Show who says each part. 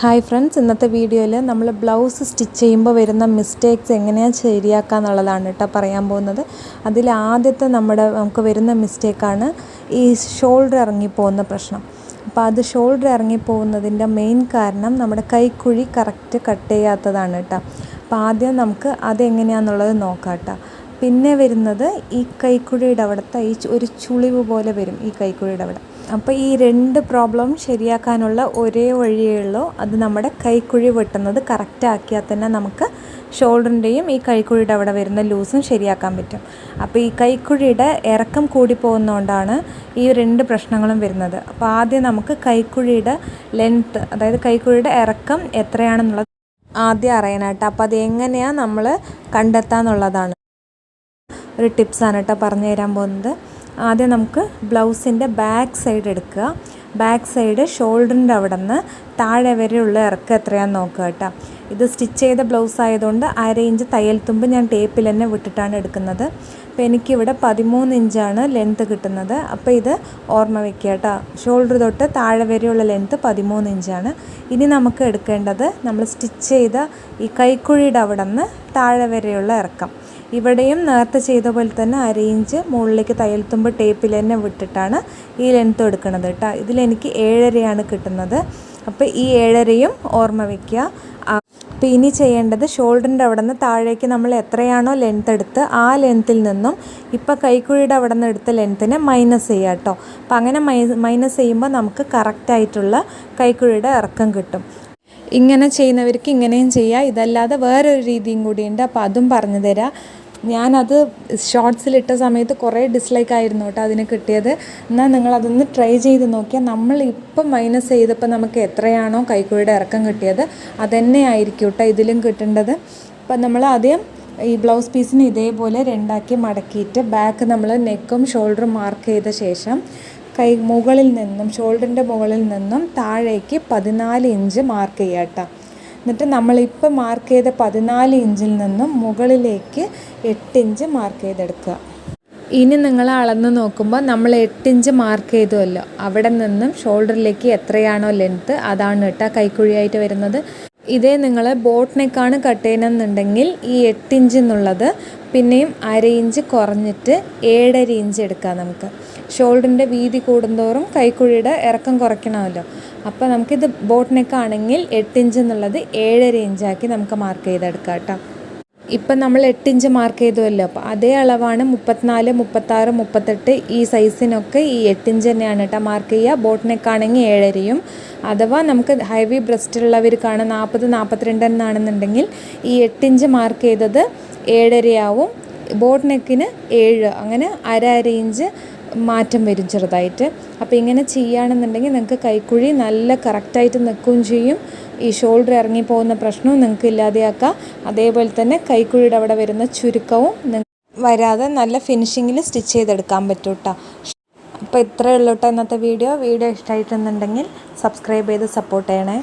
Speaker 1: Hi friends ഇന്നത്തെ വീഡിയോയിൽ നമ്മൾ ബ്ലൗസ് സ്റ്റിച്ച് ചെയ്യുമ്പോൾ വരുന്ന മിസ്റ്റേക്സ് എങ്ങനെയാണ് ശരിയാക്കുക എന്നുള്ളതാണ് കേട്ടോ പറയാൻ പോകുന്നത്. അതിൽ ആദ്യത്തെ നമ്മുടെ നമുക്ക് വരുന്ന മിസ്റ്റേക്കാണ് ഈ ഷോൾഡർ ഇറങ്ങിപ്പോകുന്ന പ്രശ്നം. അപ്പോൾ അത് ഷോൾഡർ ഇറങ്ങിപ്പോകുന്നതിന്റെ മെയിൻ കാരണം നമ്മുടെ കൈക്കുഴി കറക്റ്റ് കട്ട് ചെയ്യാത്തതാണ് കേട്ടോ. അപ്പോൾ ആദ്യം നമുക്ക് അതെങ്ങനെയാണെന്നുള്ളത് നോക്കാം കേട്ടോ. പിന്നെ വരുന്നത് ഈ കൈക്കുഴിയുടെ അവിടുത്തെ ഈ ഒരു ചുളിവ് പോലെ വരും ഈ കൈക്കുഴിയുടെ അവിടെ. അപ്പോൾ ഈ രണ്ട് പ്രോബ്ലം ശരിയാക്കാനുള്ള ഒരേ വഴിയേ ഉള്ളൂ. അത് നമ്മുടെ കൈക്കുഴി വെട്ടുന്നത് കറക്റ്റ് ആക്കിയാൽ തന്നെ നമുക്ക് ഷോൾഡറിന്റെയും ഈ കൈക്കുഴിയുടെ അവിടെ വരുന്ന ലൂസും ശരിയാക്കാൻ പറ്റും. അപ്പോൾ ഈ കൈക്കുഴിയുടെ ഇറക്കം കൂടി പോകുന്നതുകൊണ്ടാണ് ഈ രണ്ട് പ്രശ്നങ്ങളും വരുന്നത്. അപ്പോൾ ആദ്യം നമുക്ക് കൈക്കുഴിയുടെ ലെങ്ത്ത് അതായത് കൈക്കുഴിയുടെ ഇറക്കം എത്രയാണെന്നുള്ളത് ആദ്യം അറിയാനായിട്ട്. അപ്പോൾ അത് എങ്ങനെയാണ് നമ്മൾ കണ്ടെത്താന്നുള്ളതാണ്. ഒരു ടിപ്സാണ് കേട്ടോ പറഞ്ഞു തരാൻ പോകുന്നത്. ആദ്യം നമുക്ക് ബ്ലൗസിന്റെ ബാക്ക് സൈഡ് എടുക്കുക. ബാക്ക് സൈഡ് ഷോൾഡറിന്റെ അവിടെ നിന്ന് താഴെ വരെയുള്ള ഇറക്കം എത്രയാണെന്ന് നോക്കുക കേട്ടോ. ഇത് സ്റ്റിച്ച് ചെയ്ത ബ്ലൗസ് ആയതുകൊണ്ട് അര ഇഞ്ച് തയ്യൽ തുമ്പ് ഞാൻ ടേപ്പിൽ തന്നെ വിട്ടിട്ടാണ് എടുക്കുന്നത്. അപ്പോൾ എനിക്കിവിടെ പതിമൂന്ന് ഇഞ്ചാണ് ലെങ്ത്ത് കിട്ടുന്നത്. അപ്പോൾ ഇത് ഓർമ്മ വെക്കുക കേട്ടോ. ഷോൾഡർ തൊട്ട് താഴെ വരെയുള്ള ലെങ്ത്ത് പതിമൂന്ന് ഇഞ്ചാണ്. ഇനി നമുക്ക് എടുക്കേണ്ടത് നമ്മൾ സ്റ്റിച്ച് ചെയ്ത ഈ കൈക്കുഴിയുടെ അവിടെ നിന്ന് താഴെ വരെയുള്ള ഇറക്കം. ഇവിടെയും നേരത്തെ ചെയ്ത പോലെ തന്നെ അര ഇഞ്ച് മുകളിലേക്ക് തയ്യൽ തുമ്പ് ടേപ്പിൽ തന്നെ വിട്ടിട്ടാണ് ഈ ലെങ്ത്ത് എടുക്കുന്നത് കേട്ടോ. ഇതിലെനിക്ക് ഏഴരയാണ് കിട്ടുന്നത്. അപ്പോൾ ഈ ഏഴരയും ഓർമ്മ വയ്ക്കുക അപ്പോൾ ഇനി ചെയ്യേണ്ടത് ഷോൾഡറിന്റെ അവിടെ നിന്ന് താഴേക്ക് നമ്മൾ എത്രയാണോ ലെങ്ത്ത് എടുത്ത് ആ ലെങ്ത്തിൽ നിന്നും ഇപ്പോൾ കൈക്കുഴിയുടെ അവിടെ നിന്ന് എടുത്ത ലെങ്ത്തിനെ മൈനസ് ചെയ്യുക കേട്ടോ. അപ്പോൾ അങ്ങനെ മൈനസ് ചെയ്യുമ്പോൾ നമുക്ക് കറക്റ്റായിട്ടുള്ള കൈക്കുഴിയുടെ ഇറക്കം കിട്ടും. ഇങ്ങനെ ചെയ്യുന്നവർക്ക് ഇങ്ങനെയും ചെയ്യാം. ഇതല്ലാതെ വേറൊരു രീതിയും കൂടിയുണ്ട്. അപ്പോൾ അതും പറഞ്ഞു തരാം. ഞാനത് ഷോർട്സിലിട്ട സമയത്ത് കുറേ ഡിസ്ലൈക്ക് ആയിരുന്നു കേട്ടോ അതിന് കിട്ടിയത്. എന്നാൽ നിങ്ങളതൊന്ന് ട്രൈ ചെയ്ത് നോക്കിയാൽ നമ്മൾ ഇപ്പം മൈനസ് ചെയ്തപ്പോൾ നമുക്ക് എത്രയാണോ കൈക്കുഴിയുടെ ഇറക്കം കിട്ടിയത്. അതന്നെ ആയിരിക്കും കേട്ടോ ഇതിലും കിട്ടേണ്ടത്. അപ്പം നമ്മൾ ആദ്യം ഈ ബ്ലൗസ് പീസിന് ഇതേപോലെ രണ്ടാക്കി മടക്കിയിട്ട് ബാക്ക് നമ്മൾ നെക്കും ഷോൾഡറും മാർക്ക് ചെയ്ത ശേഷം കൈ മുകളിൽ നിന്നും ഷോൾഡറിന്റെ മുകളിൽ നിന്നും താഴേക്ക് പതിനാല് ഇഞ്ച് മാർക്ക് ചെയ്യുക കേട്ടോ എന്നിട്ട് നമ്മളിപ്പോൾ മാർക്ക് ചെയ്ത പതിനാല് ഇഞ്ചിൽ നിന്നും മുകളിലേക്ക് എട്ട് ഇഞ്ച് മാർക്ക് ചെയ്തെടുക്കുക. ഇനി നിങ്ങൾ അളന്ന് നോക്കുമ്പോൾ നമ്മൾ എട്ട് ഇഞ്ച് മാർക്ക് ചെയ്തുവല്ലോ. അവിടെ നിന്നും ഷോൾഡറിലേക്ക് എത്രയാണോ ലെങ്ത്ത് അതാണ് കേട്ടോ കൈക്കുഴിയായിട്ട് വരുന്നത്. ഇതേ നിങ്ങൾ ബോട്ട് നെക്കാണ് കട്ട് ചെയ്യണമെന്നുണ്ടെങ്കിൽ ഈ എട്ട് ഇഞ്ച് എന്നുള്ളത് പിന്നെയും അര ഇഞ്ച് കുറഞ്ഞിട്ട് ഏഴര ഇഞ്ച് എടുക്കാം നമുക്ക്. ഷോൾഡറിന്റെ വീതി കൂടുന്തോറും കൈക്കുഴിയുടെ ഇറക്കം കുറയ്ക്കണമല്ലോ. അപ്പോൾ നമുക്കിത് ബോട്ട് നെക്കാണെങ്കിൽ എട്ട് ഇഞ്ച് എന്നുള്ളത് ഏഴര ഇഞ്ചാക്കി നമുക്ക് മാർക്ക് ചെയ്തെടുക്കാം കേട്ടോ. ഇപ്പം നമ്മൾ എട്ട് ഇഞ്ച് മാർക്ക് ചെയ്തുവല്ലോ. അപ്പോൾ അതേ അളവാണ് മുപ്പത്തിനാല് മുപ്പത്താറ് മുപ്പത്തെട്ട് ഈ സൈസിനൊക്കെ ഈ എട്ട് ഇഞ്ച് തന്നെയാണ് കേട്ടോ മാർക്ക് ചെയ്യുക. ബോട്ട് നെക്കാണെങ്കിൽ ഏഴരയും. അഥവാ നമുക്ക് ഹൈവി ബ്രസ്റ്റുള്ളവർക്കാണ് നാൽപ്പത് നാൽപ്പത്തിരണ്ട് എന്നാണെന്നുണ്ടെങ്കിൽ ഈ എട്ട് ഇഞ്ച് മാർക്ക് ചെയ്തത് ഏഴരയാവും. ബോട്ട് നെക്കിന് ഏഴ്. അങ്ങനെ അര അര ഇഞ്ച് മാറ്റം വരും ചെറുതായിട്ട്. അപ്പോൾ ഇങ്ങനെ ചെയ്യുകയാണെന്നുണ്ടെങ്കിൽ നിങ്ങൾക്ക് കൈക്കുഴി നല്ല കറക്റ്റായിട്ട് നിൽക്കുകയും ചെയ്യും. ഈ ഷോൾഡർ ഇറങ്ങി പോകുന്ന പ്രശ്നവും നിങ്ങൾക്ക് ഇല്ലാതെയാക്കാം. അതേപോലെ തന്നെ കൈക്കുഴിയുടെ അവിടെ വരുന്ന ചുരുക്കവും വരാതെ നല്ല ഫിനിഷിങ്ങിൽ സ്റ്റിച്ച് ചെയ്തെടുക്കാൻ പറ്റും കേട്ടോ അപ്പോൾ ഇത്രയേ ഉള്ളൂ കേട്ടോ ഇന്നത്തെ വീഡിയോ. വീഡിയോ ഇഷ്ടമായിട്ടുണ്ടെങ്കിൽ സബ്സ്ക്രൈബ് ചെയ്ത് സപ്പോർട്ട് ചെയ്യണേ.